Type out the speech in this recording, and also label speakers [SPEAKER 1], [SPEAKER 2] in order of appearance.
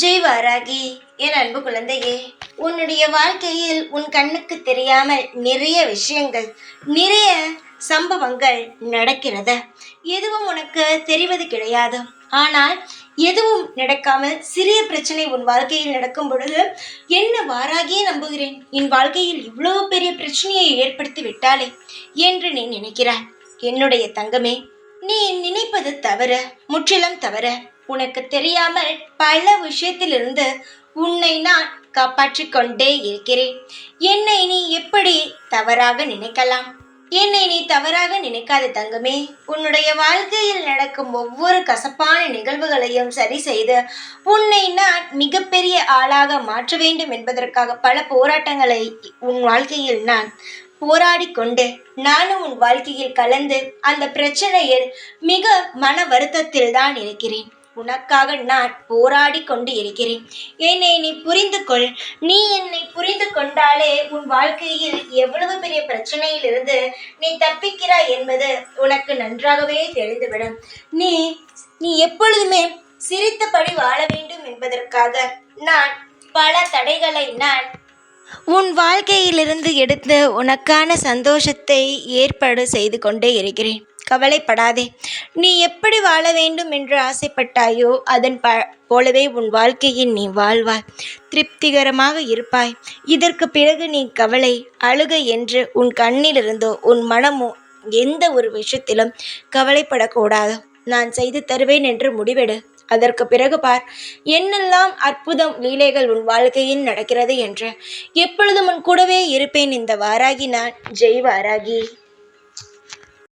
[SPEAKER 1] ஜெய் வாராகி என் அன்பு குழந்தையே உன்னுடைய வாழ்க்கையில் உன் கண்ணுக்கு தெரியாமல் நிறைய விஷயங்கள் நிறைய சம்பவங்கள் நடக்கிறது. எதுவும் உனக்கு தெரிவது கிடையாது. ஆனால் எதுவும் நடக்காமல் சிறிய பிரச்சனை உன் வாழ்க்கையில் நடக்கும் பொழுது என்ன வாராகியே நம்புகிறேன்? என் வாழ்க்கையில் இவ்வளவு பெரிய பிரச்சனையை ஏற்படுத்தி விட்டாளே என்று நீ நினைக்கிறாய். என்னுடைய தங்கமே நீ நினைப்பது தவறு முற்றிலும் தவறு. உனக்கு தெரியாமல் பல விஷயத்திலிருந்து உன்னை நான் காப்பாற்றிக் கொண்டே இருக்கிறேன். என்னை நீ எப்படி தவறாக நினைக்கலாம்? என்னை நீ தவறாக நினைக்காத தங்கமே. உன்னுடைய வாழ்க்கையில் நடக்கும் ஒவ்வொரு கசப்பான நிகழ்வுகளையும் சரி செய்து உன்னை நான் மிகப்பெரிய ஆளாக மாற்ற வேண்டும் என்பதற்காக பல போராட்டங்களை உன் வாழ்க்கையில் நான் போராடி கொண்டு நானும் உன் வாழ்க்கையில் கலந்து அந்த பிரச்சனையில் மிக மன வருத்தத்தில் தான் இருக்கிறேன். உனக்காக நான் போராடி கொண்டு இருக்கிறேன் என்னை நீ புரிந்து கொள் நீ என்னை புரிந்து கொண்டாலே உன் வாழ்க்கையில் எவ்வளவு பெரிய பிரச்சனையிலிருந்து நீ தப்பிக்கிறாய் என்பது உனக்கு நன்றாகவே தெரிந்துவிடும். நீ நீ எப்பொழுதுமே சிரித்தபடி வாழ வேண்டும் என்பதற்காக நான் பல தடைகளை நான் உன் வாழ்க்கையிலிருந்து எடுத்து உனக்கான சந்தோஷத்தை ஏற்பாடு செய்து கொண்டே இருக்கிறேன். கவலைப்படாதே. நீ எப்படி வாழ வேண்டும் என்று ஆசைப்பட்டாயோ அதன் ப போலவே உன் வாழ்க்கையில் நீ வாழ்வாய். திருப்திகரமாக இருப்பாய். இதற்கு பிறகு நீ கவலை அழுகை என்று உன் கண்ணிலிருந்தோ உன் மனமோ எந்த ஒரு விஷயத்திலும் கவலைப்படக்கூடாது. நான் செய்து தருவேன் என்று முடிவெடு. அதற்கு பிறகு பார். என்னெல்லாம் அற்புதம் லீலைகள் உன் வாழ்க்கையில் நடக்கிறது என்று. எப்பொழுதும் உன் கூடவே இருப்பேன் இந்த வாராகி நான். ஜெய் வாராகி.